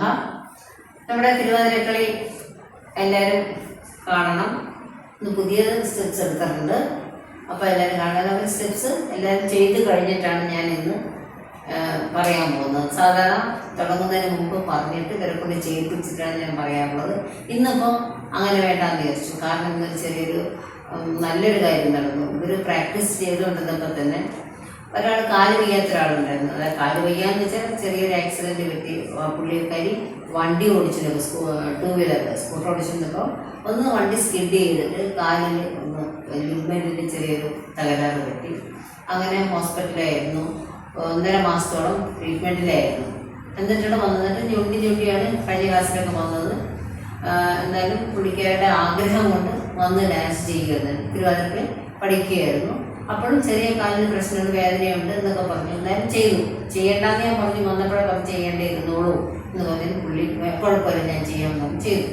നമഃ. നമ്മുടെ തിരുവാതിരക്കളി എല്ലാവരും കാണണം. ഇന്ന് പുതിയ സ്റ്റെപ്സ് എടുത്തിട്ടുണ്ട്. അപ്പോൾ എല്ലാവരും കാണാൻ സ്റ്റെപ്സ് എല്ലാവരും ചെയ്ത് കഴിഞ്ഞിട്ടാണ് ഞാൻ ഇന്ന് പറയാൻ പോകുന്നത്. സാധാരണ തുടങ്ങുന്നതിന് മുമ്പ് പറഞ്ഞിട്ട് ഇവരെ കൊണ്ട് ചെയ്യിപ്പിച്ചിട്ടാണ് ഞാൻ പറയാറുള്ളത്. ഇന്നിപ്പോൾ അങ്ങനെ വേണ്ടാന്ന് വിചാരിച്ചു. കാരണം ഇന്നൊരു ചെറിയൊരു നല്ലൊരു കാര്യം നടന്നു. ഇവർ പ്രാക്ടീസ് ചെയ്തുകൊണ്ടിരുന്നപ്പോൾ തന്നെ ഒരാൾ കാൽ വയ്യാത്ത ഒരാളുണ്ടായിരുന്നു. അതായത് കാൽ വയ്യാന്ന് വെച്ചാൽ ചെറിയൊരു ആക്സിഡന്റ് ആ പുള്ളിക്കാരി വണ്ടി ഓടിച്ചിരുന്നു. സ്കൂ ടൂ വീലർ സ്കൂട്ടർ ഓടിച്ചിരുന്നപ്പോൾ ഒന്ന് വണ്ടി സ്കിഡ് ചെയ്തിട്ട് കാലിൽ ഒന്ന് ലിഗ്മെന്റിന് ചെറിയൊരു തകരാറ് പറ്റി. അങ്ങനെ ഹോസ്പിറ്റലായിരുന്നു ഒന്നര മാസത്തോളം ട്രീറ്റ്മെന്റിലായിരുന്നു എന്നിട്ടാണ് വന്നിട്ട് ഞൊണ്ടി ഞൊണ്ടിയാണ് കഴിഞ്ഞ ക്ലാസ്സിലൊക്കെ വന്നത്. എന്തായാലും പുള്ളിക്കാരുടെ ആഗ്രഹം കൊണ്ട് വന്ന് ഡാൻസ് ചെയ്യുകയായിരുന്നു. തിരുവാതിരക്ക് പഠിക്കുകയായിരുന്നു. അപ്പോഴും ചെറിയ കാലിന് പ്രശ്നമുണ്ട് വേദനയുണ്ട് എന്നൊക്കെ പറഞ്ഞു. എന്തായാലും ചെയ്തു. ചെയ്യേണ്ടെന്ന് ഞാൻ പറഞ്ഞു. വന്നപ്പോഴേ പറഞ്ഞു ചെയ്യേണ്ടിയിരുന്നോളൂ എന്ന് പറഞ്ഞു പുള്ളി കുഴപ്പമില്ല ഞാൻ ചെയ്യാമെന്ന് ചെയ്തു.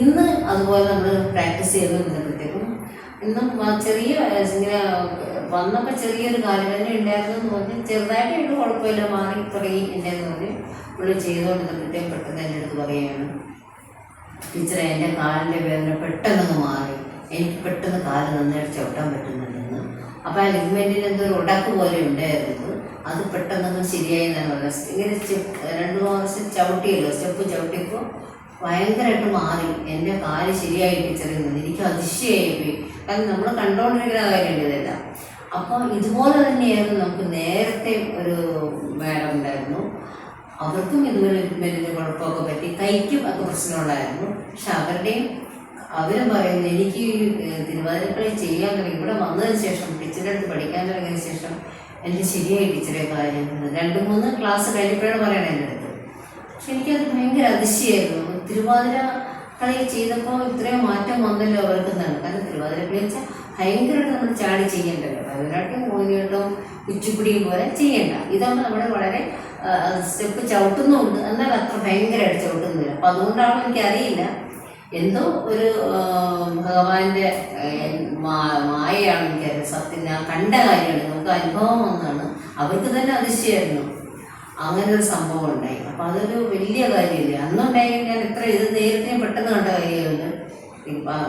ഇന്ന് അതുപോലെ നമ്മൾ പ്രാക്ടീസ് ചെയ്തുകൊണ്ടിരുന്നപ്പോഴത്തേക്കും ഇന്നും വ- ചെറിയ ഇങ്ങനെ വന്നപ്പോൾ ചെറിയൊരു കാലുവേദന ഉണ്ടായിരുന്നു എന്ന് പറഞ്ഞ് ചെറുതായിട്ടായിട്ട് കുഴപ്പമില്ല മാറി തുടങ്ങി എന്ന് പറഞ്ഞ് പുള്ളി ചെയ്തുകൊണ്ടിരുന്നപ്പോഴത്തേക്കും പെട്ടെന്ന് എന്റെ അടുത്ത് പറയുകയാണ് ടീച്ചറെ എന്റെ കാലിന്റെ വേദന പെട്ടെന്ന് മാറി. എനിക്ക് പെട്ടെന്ന് കാൽ നന്നായിട്ട് ചവിട്ടാൻ പറ്റുന്നുണ്ടെന്ന് അപ്പോൾ ആ ലിഗ്മെന്റിന് എന്തോ ഒരു ഉടക്ക് പോലെ ഉണ്ടായിരുന്നു. അത് പെട്ടെന്നൊന്നും ശരിയായി എന്നാണ് പറഞ്ഞത്. ഇങ്ങനെ സ്റ്റെപ്പ് മൂന്ന് ദിവസം ചവിട്ടിയല്ലോ. സ്റ്റെപ്പ് ചവിട്ടിയപ്പോൾ ഭയങ്കരമായിട്ട് മാറി. എന്റെ കാൽ ശരിയായി ടീച്ചറിൽ എനിക്ക് അതിശയായി പോയി കാരണം നമ്മൾ കണ്ടുകൊണ്ടിരിക്കുന്ന കാര്യമില്ല അപ്പോൾ ഇതുപോലെ തന്നെയായിരുന്നു നമുക്ക് നേരത്തെ ഒരു മാഡം ഉണ്ടായിരുന്നു. അവർക്കും ഇതുപോലെ മെല്ലിന് കുഴപ്പമൊക്കെ പറ്റി. കൈക്കും ഒക്കെ പ്രശ്നമുണ്ടായിരുന്നു. പക്ഷെ അവരുടെയും അവരും പറയുന്നത് എനിക്ക് തിരുവാതിരപ്പള്ളി ചെയ്യാൻ തുടങ്ങി. ഇവിടെ വന്നതിന് ശേഷം അടുത്ത് പഠിക്കാൻ തുടങ്ങിയതിന് ശേഷം എനിക്ക് ശരിയായി ടീച്ചറെ കാര്യം രണ്ട് മൂന്ന് ക്ലാസ് കഴിഞ്ഞപ്പോഴാണ് പറയണത് എന്റെ അടുത്ത്. പക്ഷെ എനിക്കത് ഭയങ്കര അതിശയായിരുന്നു. തിരുവാതിര കളി ചെയ്തപ്പോൾ ഇത്രയും മാറ്റം വന്നല്ലോ അവർക്ക് എന്നാണ് കാരണം തിരുവാതിര കളി വെച്ചാൽ ഭയങ്കരമായിട്ട് നമ്മൾ ചാടി ചെയ്യേണ്ടല്ലോ. ഭരതനാട്യം മോഹിനിയാട്ടവും കുച്ചിപ്പിടിയും പോലെ ചെയ്യേണ്ട. ഇതാകുമ്പോൾ നമ്മൾ വളരെ സ്റ്റെപ്പ് ചവിട്ടുന്നുണ്ട്. എന്നാൽ അത്ര ഭയങ്കരമായിട്ട് ചവിട്ടുന്നില്ല. അപ്പം അതുകൊണ്ടാണോ എനിക്കറിയില്ല. എന്തോ ഒരു ഭഗവാന്റെ മായയാണ് എനിക്കറിയാം. സത്യം ഞാൻ കണ്ട കാര്യമാണ്. നമുക്ക് അനുഭവം ഒന്നാണ് അവർക്ക് തന്നെ അതിശയമായിരുന്നു. അങ്ങനെ ഒരു സംഭവം ഉണ്ടായി. അപ്പൊ അതൊരു വലിയ കാര്യമില്ല? അന്നുണ്ടായി ഞാൻ എത്ര ഇത് ഞാൻ പെട്ടെന്ന് കണ്ട കാര്യമുണ്ട്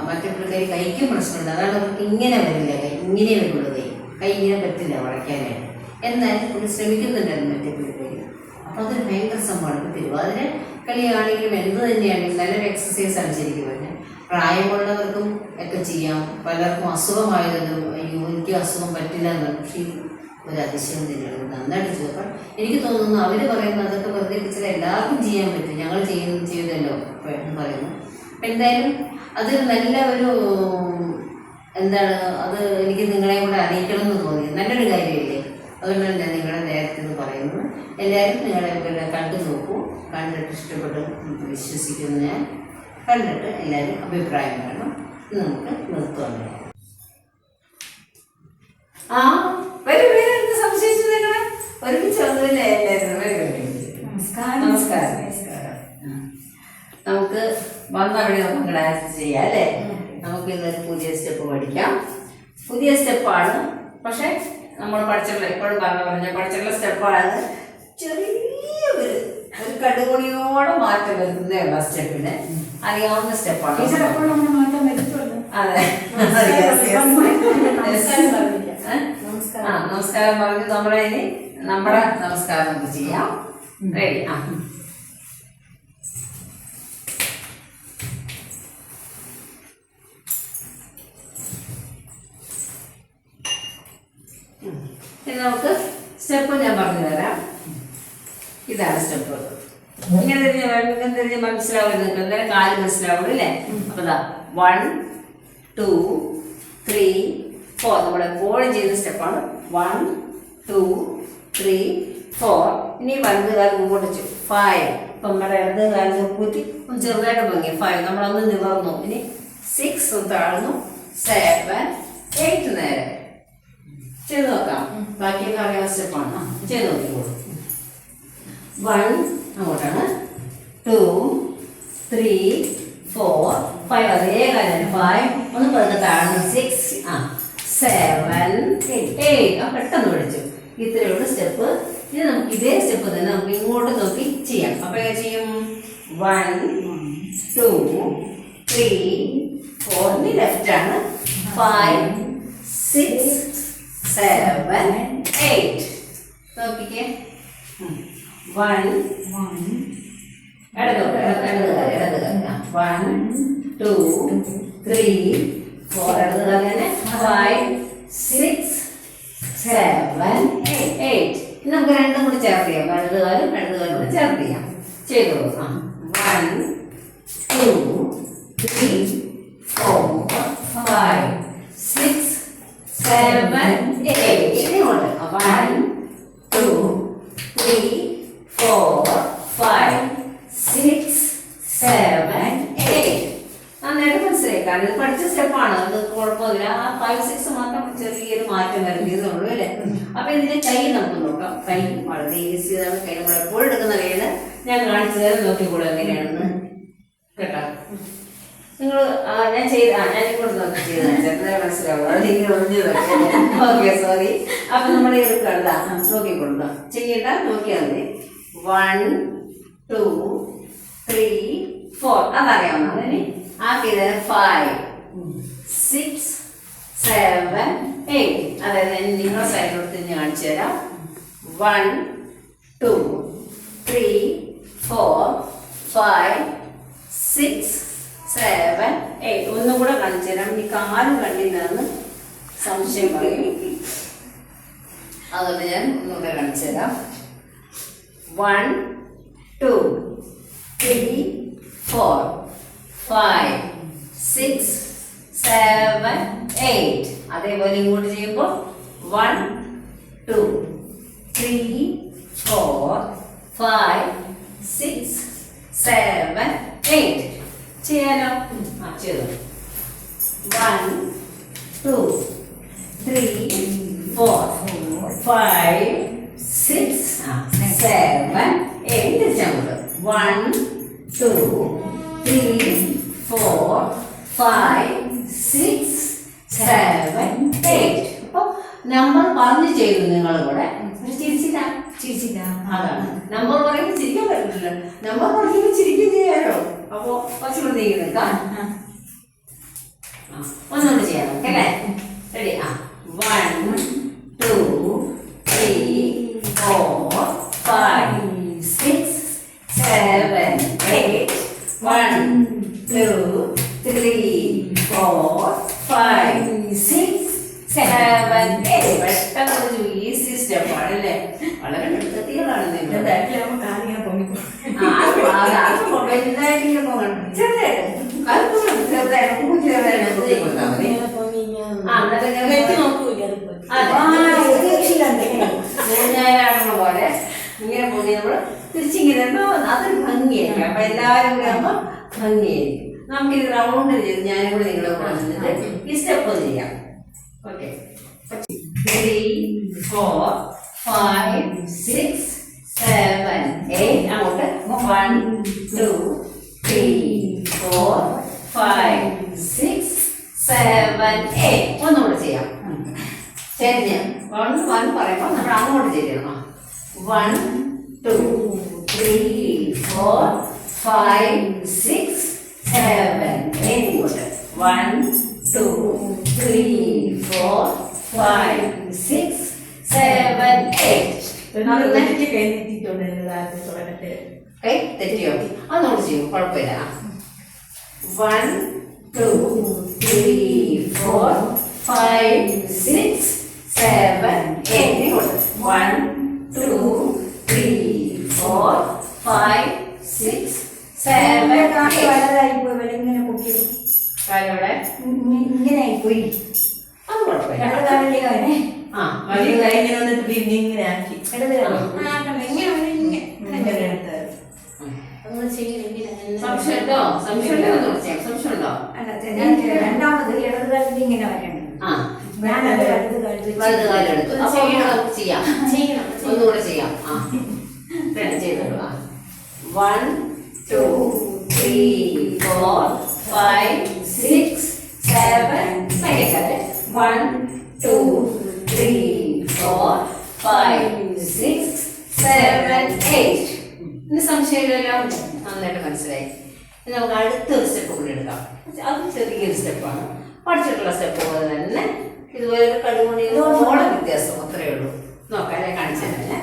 മറ്റു പിള്ളേർ കൈക്കും പ്രശ്നമുണ്ട് അതാണ് അവർക്ക് ഇങ്ങനെ വരില്ല. കൈ ഇങ്ങനെ വരുള്ളൂ കൈ കൈ ഇങ്ങനെ പറ്റില്ല വളയ്ക്കാനായിട്ട് എന്നാൽ ശ്രമിക്കുന്നുണ്ടായിരുന്നു മറ്റേ പിള്ളേർ അപ്പൊ അതൊരു ഭയങ്കര സംഭവമാണ് ഇപ്പൊ തിരുവാതിര കളിയാണെങ്കിലും എന്ത് തന്നെയാണെങ്കിലും നല്ലൊരു എക്സസൈസ് ആണ് ശരിക്കും പറഞ്ഞാൽ. പ്രായമുള്ളവർക്കും ഒക്കെ ചെയ്യാം. പലർക്കും അസുഖമായതൊന്നും അയ്യോ എനിക്ക് അസുഖം പറ്റില്ല എന്നാണ് പക്ഷേ ഒരു അതിശയം തന്നെയാണ്. നന്നായിട്ട് ചെയ്തു എനിക്ക് തോന്നുന്നു അവർ പറയുന്നത് അതൊക്കെ വെറുതെ ചില എല്ലാവർക്കും ചെയ്യാൻ പറ്റും. ഞങ്ങൾ ചെയ്യുന്ന ചെയ്തല്ലോ എന്ന് പറയുന്നു. അപ്പം എന്തായാലും അത് നല്ല ഒരു എന്താണ് അത് എനിക്ക് നിങ്ങളെ കൂടെ അറിയിക്കണം എന്ന് തോന്നി. നല്ലൊരു കാര്യമില്ലേ? അതുകൊണ്ടാണ് ഞാൻ നിങ്ങളെ നേരത്തെ എന്ന് പറയുന്നത് എല്ലാവരും നിങ്ങളെ കണ്ടു നോക്കൂ. കണ്ടിട്ട് ഇഷ്ടപ്പെട്ടു വിശ്വസിക്കുന്നു ഞാൻ. കണ്ടിട്ട് എല്ലാവരും അഭിപ്രായം വേണം നമുക്ക് നിർത്തുവാൻ ആ വരും വരും സംശയിച്ചു നിങ്ങളെ? ഒരുമിച്ച് വന്നതല്ലേ എല്ലാവരും? വരൂ വരൂ നമസ്കാരം. നമസ്കാരം. നമസ്കാരം. നമുക്ക് വന്ന വഴി നമുക്ക് ഡാൻസ് ചെയ്യാം അല്ലേ? നമുക്ക് ഇന്നൊരു പുതിയ സ്റ്റെപ്പ് പഠിക്കാം. പുതിയ സ്റ്റെപ്പാണ് പക്ഷെ നമ്മൾ പഠിച്ചിട്ടുള്ള എപ്പോഴും പറഞ്ഞു പറഞ്ഞ പഠിച്ചിട്ടുള്ള സ്റ്റെപ്പാണ് ചെറിയ ഒരു ഒരു കടുകുണിയോടെ മാറ്റം വരുന്നേ സ്റ്റെപ്പിന് അറിയാവുന്ന സ്റ്റെപ്പാണ് ടീച്ചർ എപ്പോഴും അങ്ങനെ മാറ്റം വരുത്തുമല്ലോ അതെ. നമസ്കാരം പറഞ്ഞു? ആ നമസ്കാരം നമ്മളെ ഇനി നമ്മുടെ നമസ്കാരം നമുക്ക് ചെയ്യാം. റെഡി ആ. നമുക്ക് സ്റ്റെപ്പ് ഞാൻ പറഞ്ഞു തരാം. ഇതാണ് സ്റ്റെപ്പ് ഇങ്ങനെ ഇങ്ങനെ മനസ്സിലാവും നിങ്ങൾക്ക് എന്തായാലും കാൽ മനസ്സിലാവും അല്ലേ? അപ്പൊ വൺ ടു ത്രീ ഫോർ നമ്മൾ എപ്പോഴും ചെയ്യുന്ന സ്റ്റെപ്പാണ് വൺ ടു ത്രീ ഫോർ ഇനി വലത് കാലം മുമ്പോട്ട് വെച്ചു ഫൈവ് ഇപ്പം നമ്മുടെ ഇടത് കാലം കൂട്ടി ഒന്ന് ചെറുതായിട്ട് പൊങ്ങി. ഫൈവ് നമ്മളൊന്ന് നിവർന്നു. ഇനി സിക്സ് താഴ്ന്നു. സെവൻ എയ്റ്റ് നേരെ. ചെയ്ത് നോക്കാം ബാക്കിയൊക്കെ അറിയാവുന്ന സ്റ്റെപ്പാണ് ചെയ്ത് നോക്കിക്കോളൂ വൺ അങ്ങോട്ടാണ്. ടു ത്രീ ഫോർ ഫൈവ് അതേ കാര്യം ഫൈവ് ഒന്ന് താഴ്ന്നു. സിക്സ് ആ. സെവൻ എയ്റ്റ് ആ പെട്ടെന്ന് പഠിച്ചു. ഇത്രയുള്ള സ്റ്റെപ്പ് ഇത് നമുക്ക് ഇതേ സ്റ്റെപ്പ് തന്നെ നമുക്ക് ഇങ്ങോട്ട് നോക്കി ചെയ്യാം. അപ്പോൾ എങ്ങനെ ചെയ്യും? വൺ ടു ത്രീ ഫോർ ഇനി ലെഫ്റ്റ് ആണ്. ഫൈവ് സിക്സ് സെവൻ എയ്റ്റ് നോക്കിക്കേ. വൺ ഇടത് ഇടത് ഇടത് വൺ ടു ത്രീ ഫോർ ഇടത് തന്നെ. ഫൈവ് സിക്സ് സെവൻ എയ്റ്റ് നമുക്ക് രണ്ടും കൂടി ചേർത്ത് ചെയ്യാം. വലത് കാലും ഇടത് കാലും കൂടി ചേർത്ത് ചെയ്യാം. ചെയ്തോളൂ ആ one two three four five seven eight one two three four five six seven eight നന്നായിട്ട് മനസ്സിലായി. കാരണം ഇത് പഠിച്ച സ്റ്റെപ്പാണ് അത് കുഴപ്പമില്ല ആ ഫൈവ് സിക്സ് മാത്രം ചെറിയൊരു മാറ്റം വരുന്നതുള്ളൂ അല്ലേ? അപ്പൊ ഇതിന്റെ കൈ നമുക്ക് നോക്കാം. കൈ വളരെ ഈസിയാണ് കൈ നമ്മൾ എപ്പോഴും എടുക്കുന്ന കയ്യിൽ ഞാൻ കാണിച്ചു തരാം. നോക്കിക്കൂടെ എങ്ങനെയാണെന്ന്. കേട്ടോ? നിങ്ങൾ ഞാൻ ചെയ്ത ഞാൻ ഇങ്ങോട്ട് നോക്കി ചെയ്ത ചേട്ടനെ മനസ്സിലാവുക നിങ്ങൾ ഒഴിഞ്ഞു ഓക്കെ സോറി അപ്പൊ നമ്മൾ എടുക്കണ്ട നോക്കിക്കൊണ്ടോ ചെയ്യണ്ട നോക്കിയാൽ മതി. വൺ ടു ത്രീ ഫോർ അതറിയാവുന്ന? അതിന് ആക്കിയത് ഫൈവ് സിക്സ് സെവൻ എയ്റ്റ് അതായത് നിങ്ങളുടെ സൈഡിലോട്ട് ഞാൻ കാണിച്ചു തരാം. One two three four five six seven eight ഒന്നും കൂടെ കാണിച്ചു തരാം. എനിക്ക് ആരും കണ്ടില്ലെന്ന് സംശയം പറയും അതുകൊണ്ട് ഞാൻ ഒന്നുകൂടെ കാണിച്ചു തരാം. One two three four five six seven eight അതേപോലെ ഇങ്ങോട്ട് ചെയ്യുമ്പോൾ one two three four five six seven eight ചെയ്യാലോ ആ ചെയ്തു one two three four five six seven eight തിരിച്ചങ്ങോട്ട് one two three four five six seven eight അപ്പോൾ number പറഞ്ഞു ചെയ്തു നിങ്ങൾ കൂടെ. ചിരിച്ചില്ല അതാണ്. നമ്പർ പറയുമ്പോൾ ചിരിക്കാൻ പറ്റില്ല നമ്മൾ പറയുമ്പോൾ ചിരിക്കും ചെയ്യാലോ? അപ്പോ കുറച്ചുകൂടെ നീങ്ങി നിൽക്കാം. ആ, ഒന്നുകൂടി ചെയ്യാം. ഓക്കെ? അല്ലേ റെഡി ആ one two three four five six seven eight one two three four five six seven eight പെട്ടെന്ന് ഈസി സ്റ്റെപ്പാണ് അല്ലേ വളരെ മിടുക്കത്തികളാണ് നിങ്ങൾ കാലിങ്ങനെ പൊങ്ങിക്കും ആ, അത് അത് അത് വലുതായിട്ട് ഇങ്ങനെ പോകണം. ചെറുതായിട്ട്. അത് പോകണം. ചെറുതായിട്ട്. നമുക്ക് ചെറുതായിട്ട് ഒന്ന് ചെയ്ത് കൊടുത്താൽ മതി. ആ, എന്നിട്ട് ഇങ്ങനെ അതെ. ഊഞ്ഞാലാടുന്ന പോലെ ഇങ്ങനെ പോയി നമ്മൾ തിരിച്ചിങ്ങനെ ഇടുമ്പോ അതൊരു ഭംഗിയായിരിക്കും അപ്പൊ എല്ലാവരും കൂടെ ആകുമ്പോ ഭംഗിയായിരിക്കും നമുക്കിത് റൗണ്ടിൽ ചെയ്ത് ഞാനും കൂടെ നിങ്ങളെ കൂടെ നിന്നിട്ട് ഈ സ്റ്റെപ്പ് ഒന്ന് ചെയ്യാം four, five, six, seven, eight. I'm okay. അങ്ങോട്ട് two, three, four, five, six, seven, eight. One more ചെയ്യാം ശരി വൺ വൺ പറയുമ്പോൾ നമ്മൾ അങ്ങോട്ട് ചെയ്യണം one two three four five six seven eight one three four five six seven eight കൈ തെറ്റിയോ അതൊന്നും ചെയ്യും കുഴപ്പമില്ല one two three four five six five six ഇനി സംശയമില്ലല്ലോ നന്നായിട്ട് മനസ്സിലായി. ഇനി നമുക്ക് അടുത്തൊരു സ്റ്റെപ്പ് കൂടി എടുക്കാം. അത് ചെറിയൊരു സ്റ്റെപ്പാണ് പഠിച്ചിട്ടുള്ള സ്റ്റെപ്പ് പോലെ തന്നെ ഇതുപോലെ ഒരു കടുമണിയോളം വ്യത്യാസം അത്രയേ ഉള്ളൂ. നോക്കാം ഞാൻ കാണിച്ചു തന്നെ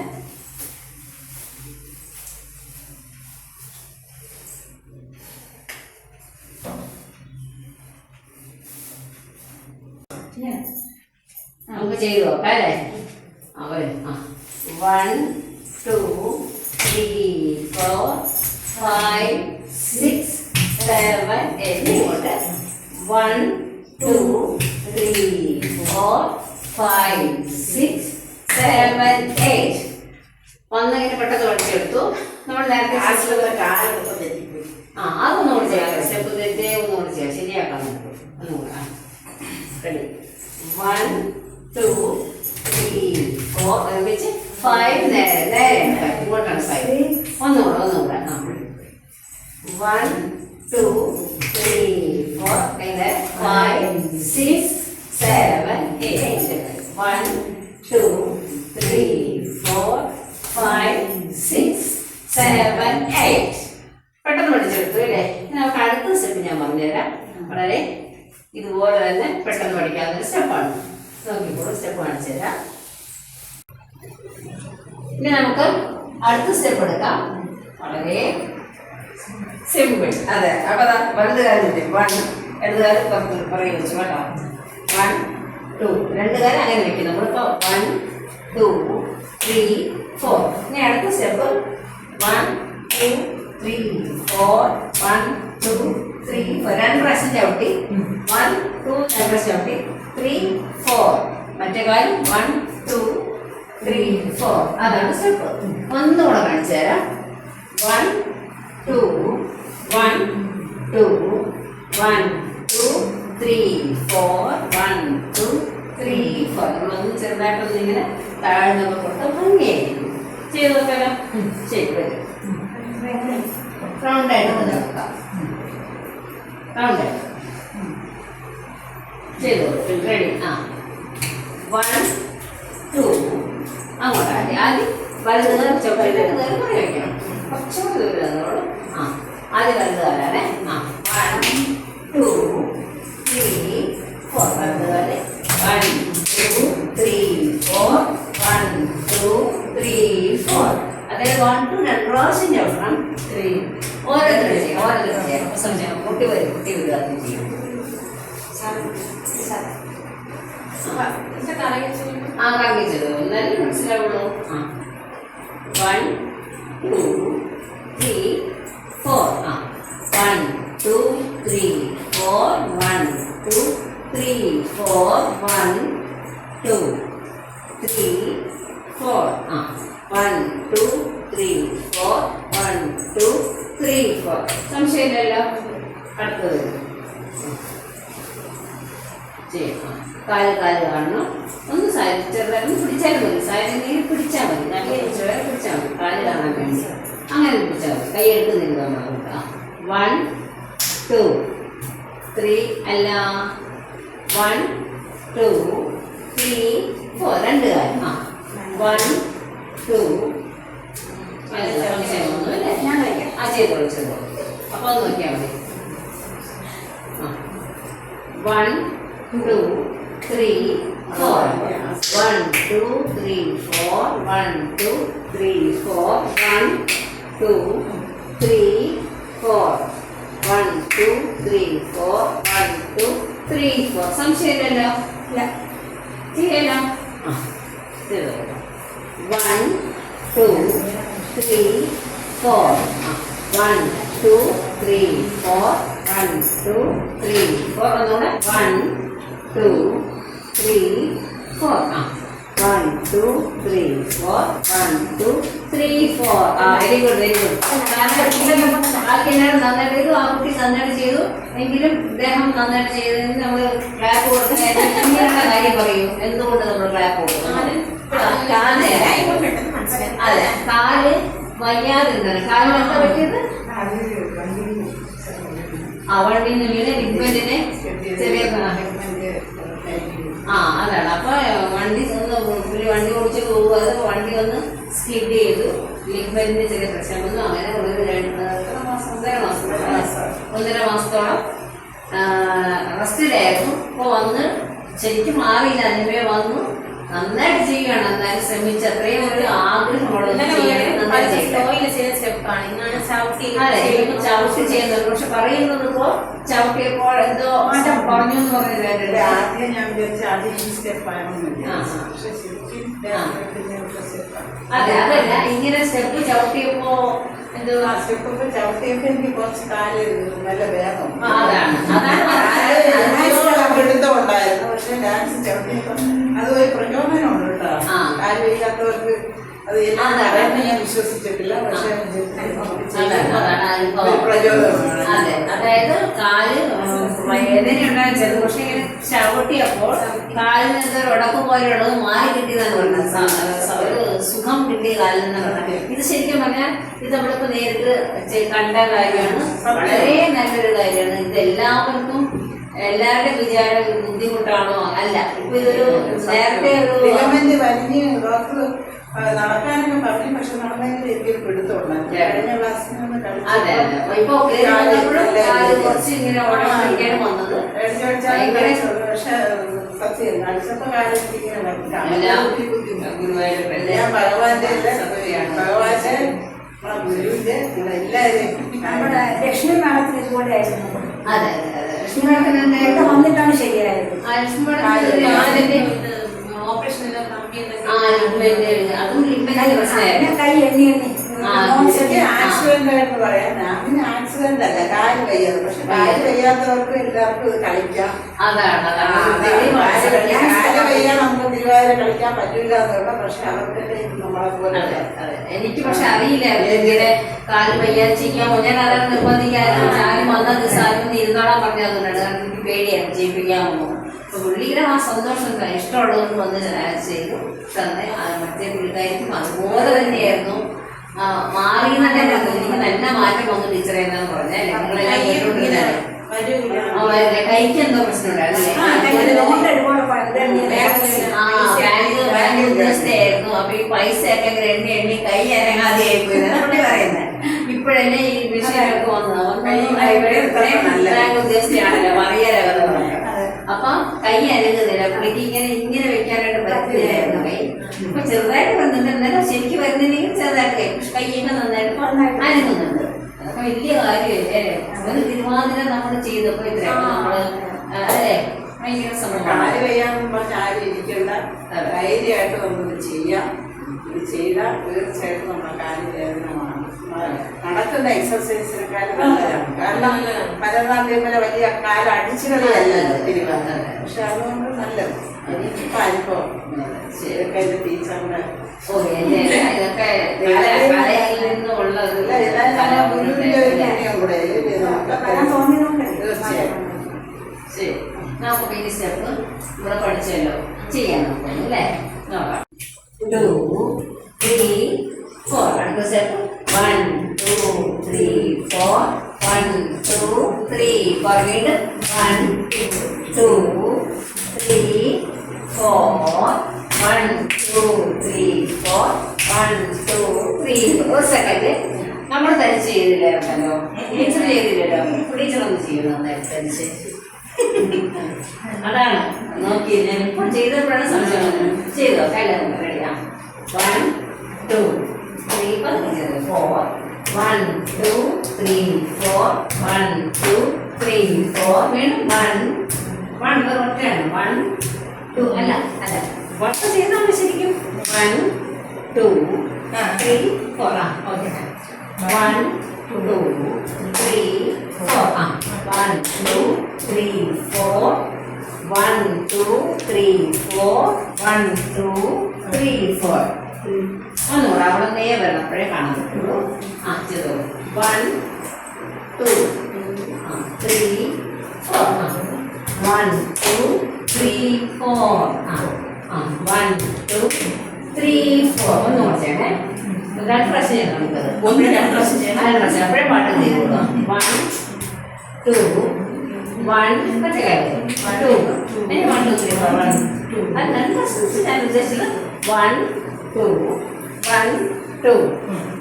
നമുക്ക് ചെയ്തു നോക്കാം അല്ലേ? One two three four five six seven എന്നിങ്ങോട്ട് one two three four five six seven eight വന്നതിന് പെട്ടെന്ന് പഠിച്ചെടുത്തു നമ്മൾ നേരത്തെ ആ അതൊന്നുകൂടി ചെയ്യാം. സ്റ്റെപ്പ് തെറ്റേ ഒന്നുകൂടി ചെയ്യാം. ശരിയാക്കാൻ നമുക്ക് ഒന്നുകൂടെ ready one two three four വെച്ച് ഫൈവ് നേരെ നേരെ ഇങ്ങോട്ടാണ് ഫൈവ് ഒന്നുകൂടെ ഒന്നുകൂടെ ആ. വൺ ടു ത്രീ ഫോർ കഴിഞ്ഞ five six seven eight one two three four five six seven eight പെട്ടെന്ന് പഠിച്ചെടുത്തു അല്ലേ? നമുക്ക് അടുത്ത സ്റ്റെപ്പ് ഞാൻ പറഞ്ഞുതരാം. വളരെ ഇതുപോലെ തന്നെ പെട്ടെന്ന് പഠിക്കാവുന്ന സ്റ്റെപ്പാണ് നോക്കിക്കോളൂ സ്റ്റെപ്പ് കാണിച്ചു തരാം ഇനി നമുക്ക് അടുത്ത സ്റ്റെപ്പ് എടുക്കാം. വളരെ സിമ്പിൾ അതെ അപ്പൊ ദാ വലത് വൺ ഇടത് കാലം പുറത്ത് പുറകെ വെച്ചു കേട്ടോ. വൺ ടു രണ്ട് കാലം അങ്ങനെ വെക്കും നമ്മളിപ്പോ വൺ ടു ത്രീ ഫോർ ഇനി അടുത്ത step one two three four one two three four രണ്ട് പ്രാവശ്യം ചവിട്ടി. വൺ ടു രണ്ട് പ്രാവശ്യം ചവിട്ടി. ത്രീ ഫോർ മറ്റേ കാലം വൺ ടു ത്രീ ഫോർ അതാണ് സ്റ്റെപ്പ് ഒന്നുകൂടെ കാണിച്ചു തരാം. One two one two one two three four one two three four നമ്മളൊന്ന് ചെറുതായിട്ടൊന്ന് ഇങ്ങനെ താഴ്ന്നൊക്കെ കൊടുത്ത് ഭംഗിയായിരിക്കും. ചെയ്ത് നോക്കാലോ ശരി വരും. റൗണ്ട് ആയിട്ട് ഒന്ന് നോക്കാം റൗണ്ട് ആയിട്ട്. ചെയ്തു റെഡി ആ. വൺ അങ്ങോട്ട് ആദ്യം ആദ്യം വലത് കാലം പുറകെ വെക്കണം കുറച്ചുകൂടി ദൂരം നിന്നോളൂ ആ. ആദ്യം വലുത് കാലാണ്. ആ. വൺ ടു ത്രീ ഫോർ വലുത് കാൽ. One two three four one two three four അതായത് വൺ ടു രണ്ട് പ്രാവശ്യം ചവിടണം ത്രീ ഓരോരുത്തരും ചെയ്യാം? ഓരോരുത്തരും ചെയ്യാം? സംശയം കുട്ടി വരും. കുട്ടി വരും ആദ്യം ചെയ്യും ആ കാണിച്ചത് എന്നാലും മനസ്സിലാവുള്ളൂ. വൺ ടു അപ്പോൾ അത് നോക്കിയാൽ മതി. One two three four one two three four one two three four one two three four one two three four one two three four സംശയമില്ലല്ലോ ഇല്ല. ചെയ്യല്ലോ one two three four one two three four one two three four ഒന്നുകൂടെ. One two three four ആ. One two three four one two three four ആ very good very good ബാക്കി എല്ലാവരും നന്നായിട്ട് ചെയ്തു ആ കുട്ടി നന്നായിട്ട് ചെയ്തു എങ്കിലും ഇദ്ദേഹം നന്നായിട്ട് ചെയ്തതിന് നമ്മൾ ക്ലാപ്പ് കൊടുക്കുന്ന കാര്യം പറയൂ എന്തുകൊണ്ട് നമ്മൾ ക്ലാപ്പ് കൊടുക്കും അതെ കാൽ വയ്യാതിരുന്നാണ് കാരണം എന്താ പറ്റിയത് വീണ് ലിഗ്മെന്റിനെ ചെറിയ ആ. അതാണ്. അപ്പൊ വണ്ടി പുള്ളി വണ്ടി ഓടിച്ച് പോകുക വണ്ടി ഒന്ന് സ്കിഡ് ചെയ്തു. ലിഗ്മെന്റിന് ചെറിയ പ്രശ്നം വന്നു അങ്ങനെ ഒരു ഒന്നര മാസം. ഒന്നര മാസത്തോളം റെസ്റ്റിലായിരുന്നു. ഇപ്പോൾ വന്ന് ശരിക്കും മാറിയില്ല. അതിന്മേ വന്നു. നന്നായിട്ട് ചെയ്യുകയാണ്. എന്തായാലും ശ്രമിച്ച് അത്രയും ഒരു ചെയ്യണം ചെയ്യണം അതെ ഇപ്പൊ ചവിട്ടി ചെയ്യുന്നത്. പക്ഷെ പറയുന്നത് ഇപ്പോ ചവിട്ടിയപ്പോൾ എന്തോ എന്ന് പറഞ്ഞിട്ടുണ്ട് ആദ്യം ഞാൻ വിചാരിച്ച ആദ്യം ഈ സ്റ്റെപ്പാണെന്ന് വിചാരിച്ചു. പക്ഷെ ശരിക്കും അതെ അതല്ല ഇങ്ങനെ സ്റ്റെപ്പ് ചവിട്ടിയപ്പോ എന്തോ ആ സ്റ്റെപ്പൊക്കെ ചവിട്ടിയപ്പോ എനിക്ക് കുറച്ച് കാൽ നല്ല വേഗം അതാണ് ഉണ്ടായിരുന്നു പക്ഷെ ഡാൻസ് ചവിട്ടിയപ്പോ അത് ഒരു പ്രചോദനമുണ്ട് കേട്ടോ. കാൽ വയ്യാത്തവർക്ക് അത് ഞാൻ വിശ്വസിച്ചിട്ടില്ല പക്ഷേ അതെ, അതായത് കാൽ വേദനയുണ്ടായ ചെറു പക്ഷെ ഇങ്ങനെ ചവിട്ടിയപ്പോൾ കാലിൽ നിന്ന് ഒരു ഉടക്കം പോലെയുള്ളത് മാറി കിട്ടിയതാണ് പറഞ്ഞത്. ഒരു സുഖം കിട്ടിയ കാലിൽ നിന്ന് പറഞ്ഞത്. ഇത് ശരിക്കും പറഞ്ഞാൽ ഇത് നമ്മളിപ്പോ നേരിട്ട് കണ്ട കാര്യമാണ്. വളരെ നല്ലൊരു കാര്യമാണ്. ഇത് എല്ലാവർക്കും എല്ലാവരുടെ വിചാരം ബുദ്ധിമുട്ടാണോ? അല്ല. ഇപ്പൊ ഇതൊരു നേരത്തെ ഒരു ലിഗമെന്റ് വലിഞ്ഞ് ഡോക്ടർ നടക്കാനൊക്കെ പറഞ്ഞു പക്ഷെ നടന്നതിന്റെ എനിക്ക് പിടുത്തം ഉണ്ടായിരുന്നു കഴിഞ്ഞ ക്ലാസ്സിൽ നിന്ന് അതെ അതെ. അപ്പൊ ഇപ്പൊ കേറുമ്പോഴും കുറച്ച് ഇങ്ങനെ ഉടക്കിയാണ് വന്നത്. ഭയങ്കര പക്ഷെ സത്യം കളിച്ചപ്പോ കാര്യം ഞാൻ ഭഗവാന്റെ. ഭഗവാന്റെ ഗുരുവിന്റെ എല്ലാവരെയും നമ്മുടെ ലക്ഷ്മി മാഡത്തിന് ഇതുപോലെ ആയിരുന്നു. അതെ ലക്ഷ്മി മേഡത്തിന് വന്നിട്ടാണ് ശരിയായത്? ആ ലക്ഷ്മി മേഡത്തിന് കൈ എണ്ണി ആക്സിഡന്റ് ആയിട്ട് പറയാം ഞാൻ പിന്നെ ആക്സിഡന്റ് അല്ല പക്ഷെ കാൽ എല്ലാവർക്കും കാൽ വയ്യ- നമുക്ക് തിരുവാതിര കളിക്കാൻ പറ്റൂല എന്നുള്ള പക്ഷെ അവർക്ക് നമ്മളെ പോലെ എനിക്ക് പക്ഷെ അറിയില്ലായിരുന്നു ഇങ്ങനെ കാൽ വയ്യാതെ ചെയ്യാമോ ഞാൻ നിർബന്ധിക്കാൻ നിർബന്ധിക്കാനും ഞാനും വന്ന ദിവസം ഇരുന്നോളാൻ പറഞ്ഞാൽ കാരണം എനിക്ക് പോകുന്നത് പുള്ളിയുടെ ആ സന്തോഷം എന്താ ഇഷ്ടമുള്ളതുകൊണ്ട് വന്ന് ചെയ്തു. തന്നെ മറ്റേ പുള്ളിക്കാരിക്കും അതുപോലെ തന്നെയായിരുന്നു. മാറി തന്നെ എനിക്ക് നല്ല മാറ്റം വന്നു ടീച്ചറെ എന്നാണ് പറഞ്ഞാൽ നിങ്ങളെല്ലാം. കൈക്ക് എന്തോ പ്രശ്നമുണ്ടായിരുന്നു ഉദ്യോഗസ്ഥയായിരുന്നു. അപ്പൊ ഈ പൈസ ഒക്കെ എണ്ണി എണ്ണി കൈ ഇറങ്ങാതെ ആയിപ്പോയി പറയുന്നത്. ഇപ്പോഴല്ലേ ഈ വിഷയമൊക്കെ വന്നത്. ഉദ്യോഗസ്ഥയാണല്ലോ. അറിയാലോ. അപ്പൊ കൈ അനങ്ങുന്നില്ല പുള്ളിക്ക് ഇങ്ങനെ ഇങ്ങനെ വെക്കാനായിട്ട് പറ്റില്ലായിരുന്നു കൈ. ഇപ്പൊ ചെറുതായിട്ട് വന്നിട്ടുണ്ടല്ലോ ശരിക്കും വരുന്നില്ലെങ്കിൽ ചെറുതായിട്ട് കൈ. കൈയൊക്കെ നന്നായിട്ട് അനങ്ങുന്നുണ്ട് അതൊക്കെ വലിയ കാര്യമല്ലേ? ഒരു തിരുവാതിര നമ്മൾ ചെയ്തപ്പോ ഇത്ര. നമ്മൾ അല്ലേ? ഭയങ്കര ഇരിക്കണ്ട. ധൈര്യമായിട്ട് നമുക്ക് ചെയ്യാം. ഇത് ചെയ്താൽ തീർച്ചയായിട്ടും നമ്മുടെ കാര്യം മാറും നടക്കുന്ന എക്സസൈസിനെക്കാളും നല്ലതാണ്. കാരണം ഭരതനാട്യം പോലെ വലിയ കാൽ അടിച്ചു കളിയല്ലല്ലോ തിരുവാതിര പക്ഷെ അതുകൊണ്ട് നല്ലത്. എനിക്കിപ്പോ അനുഭവം ഇതൊക്കെ എന്റെ ടീച്ചറിന്റെ ഓ, എന്റെ ഇതൊക്കെ കല- കലയിൽ നിന്നുള്ള ഒരു ഇല്ല, ഇതാ നമ്മുടെ ഗുരുവിന്റെ ഒരു പുണ്യം കൂടെ ഇല്ലേ നമുക്ക് വരാൻ തോന്നിയതുകൊണ്ട്. തീർച്ചയായും. ശരി. നമുക്ക് ഇനി സ്റ്റെപ്പ് ഇവിടെ പഠിച്ചല്ലോ. ചെയ്യാൻ നോക്കാം അല്ലേ? നോക്കാം. ടു ത്രീ ഫോർ അടുത്ത step. One two three four one two three four വീണ്ടും one two three four one two three four one two three ഒരു സെക്കൻഡ് നമ്മൾ തനിച്ച് ചെയ്തില്ലായിരുന്നല്ലോ ടീച്ചർ ചെയ്തില്ലല്ലോ. ടീച്ചർ ഒന്ന് ചെയ്യണം നന്നായിട്ട് തനിച്ച്. അതാണ്. നോക്കി ഞാൻ ഇപ്പോൾ ചെയ്തപ്പോഴാണ് സംശയം ചെയ്തോ? കയ്യിലും റെഡിയാ one two three four. Four one two four. Four one two four. Four വീണ്ടും വൺ വൺ ഒറ്റയാണ് വൺ ടു അല്ല അല്ല വട്ടം ചെയ്താണ് ശരിക്കും വൺ ടു ത്രീ ഫോർ ആ okay one two three four ആ one two three four one two three four one two three four ഒന്നുകൂടെ അവിടെ നേ വരണം അപ്പോഴേ കാണാൻ പറ്റുള്ളൂ ആ ചെയ്തോളൂ one two three four one two three four ആ ആ വൺ ടു ത്രീ ഫോർ ഒന്ന് കുറച്ചേണേ രണ്ട് പ്രാവശ്യം ചെയ്യണം നമുക്കത് ഒന്ന് രണ്ട് പ്രാവശ്യം ചെയ്യണം. രണ്ട് പ്രാവശ്യം അപ്പോഴേ പാട്ട് ചെയ്തോളൂ വൺ ടു വൺ മറ്റേ കാര്യം two one two three four one two അത് രണ്ട് പ്രാവശ്യം ഞാൻ ഉദ്ദേശിച്ചത് one two one two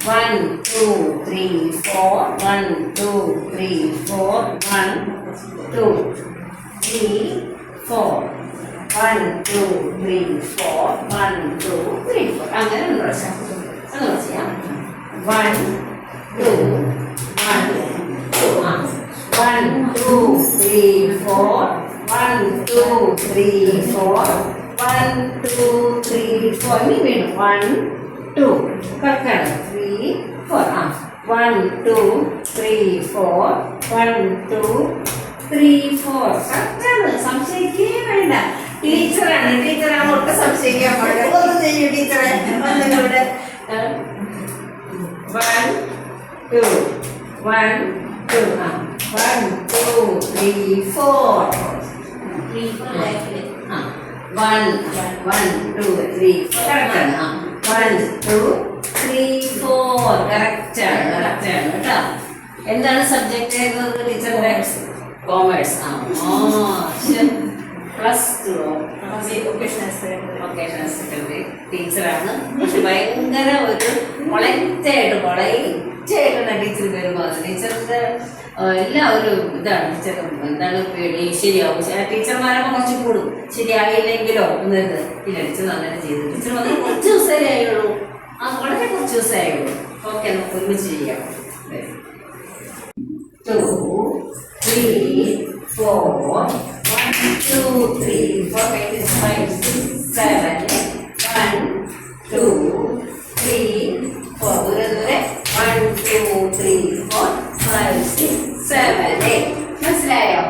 one two three four one two three four one two three four one two three four one two three four അങ്ങനെ ഒന്ന് പ്രാവശ്യം ഒന്ന് ചെയ്യാം വൺ ടു വൺ ടു ആ. One two three four one two three four one two three four ഇനി വീണ്ടും one two കറക്റ്റാണ് three four ആ one two three four one two three four കറക്റ്റാണ് സംശയിക്കേ വേണ്ട. ടീച്ചറാണ്. ടീച്ചറാണ് ഒട്ടും സംശയിക്കാൻ പാടില്ല. ഒന്ന് ചെയ്യൂ ടീച്ചറെ. ഒന്നിവിടെ വൺ ടു വൺ ടു ആ. One two three four three four one one two three കറക്റ്റാണ് ആ. വൺ ടു ത്രീ ഫോർ കറക്റ്റാണ് കറക്റ്റാണ് കേട്ടോ. എന്താണ് സബ്ജക്റ്റ് ടീച്ചറിന്റെ കോമേഴ്സ് ആ പ്ലസ് ടു വൊക്കേഷണൽ സെക്കൻഡറി ടീച്ചറാണ് പക്ഷെ ഭയങ്കര ഒരു പൊളറ്റായിട്ട് പൊളറ്റായിട്ടുള്ള ടീച്ചർ പെരുമാറുന്നത് ടീച്ചറിന്റെ എല്ലാ ഒരു ഇതാണ് ടീച്ചർ എന്താണ് പേടി? ശരിയാവും. ടീച്ചർമാരൊക്കെ കുറച്ച് കൂടും. ശരിയായില്ലെങ്കിലോ എന്നത് ടീച്ചർ അങ്ങനെ ചെയ്തു. ടീച്ചർ വന്ന് കുറച്ച് ദിവസമേ ആയുള്ളൂ? ആ വളരെ കുറച്ച് ദിവസമേ ആയുള്ളൂ. ഓക്കെ നമുക്ക് ഒരുമിച്ച് ചെയ്യാം. Four, one, two, three, four, five, six, five, six, seven, one, two, three, four, ദൂരെ ദൂരെ. Eight. മനസ്സിലായോ?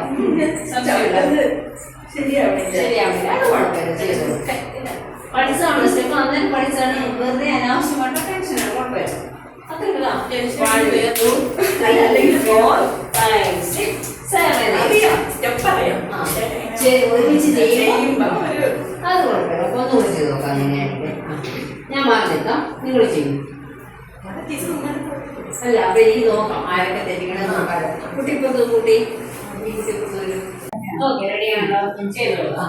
പഠിച്ചാണ് സ്റ്റെപ്പ് അന്നേരം പഠിച്ചാണ് വെറുതെ അനാവശ്യമായിട്ട് ടെൻഷനാണ്. ശരി, ഒരുമിച്ച് ചെയ്യുമ്പോ അത് കുഴപ്പമില്ല. അപ്പൊ ഒന്നുകൂടി ചെയ്ത് നോക്കാം. അങ്ങനെയായിട്ട് ഞാൻ മാറി നിൽക്കാം നിങ്ങൾ ചെയ്യും. അല്ല അപ്പൊ നോക്കാം ആരൊക്കെ തെറ്റിക്കണമെന്ന് നോക്കാം കൂട്ടി കുട്ടിപ്പുറത്ത് വരും ഓക്കെ റെഡിയാണല്ലോ ചെയ്തോളൂ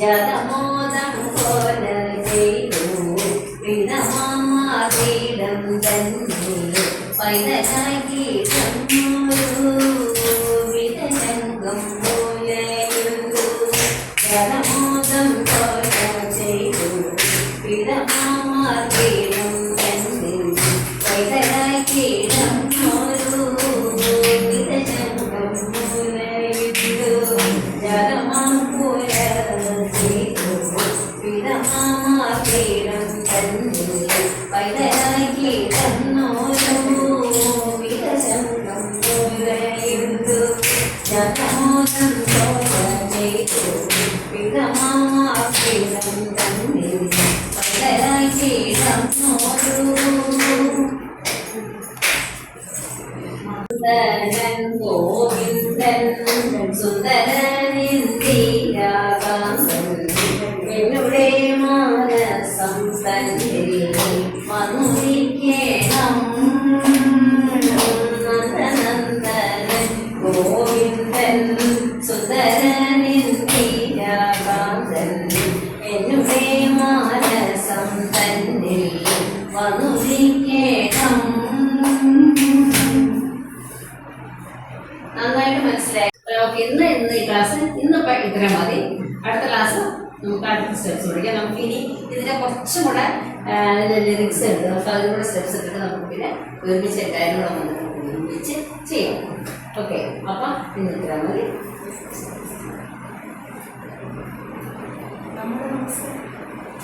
ജലമോദം കോല ചെയ്തു പൈതലാകീടം Thank. ഇത്രയും മതി. അടുത്ത ക്ലാസ് നമുക്ക് അടുത്ത സ്റ്റെപ്സ് പഠിക്കാം. നമുക്ക് ഇനി ഇതിനെ കുറച്ചും കൂടെ ലിറിക്സ് എടുത്ത് നമുക്ക് അതിലൂടെ സ്റ്റെപ്സ് എടുത്ത് നമുക്ക് പിന്നെ ഒരുമിച്ച് എല്ലാവരും കൂടെ നമുക്ക് ഒരുമിച്ച് ചെയ്യാം. ഓക്കെ അപ്പൊ ഇന്ന് ഇത്രയും മതി.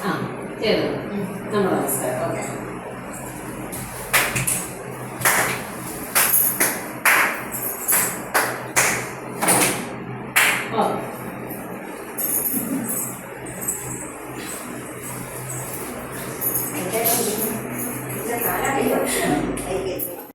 ആ ചെയ്തു നമ്മുടെ നമസ്കാരം. ഓക്കെ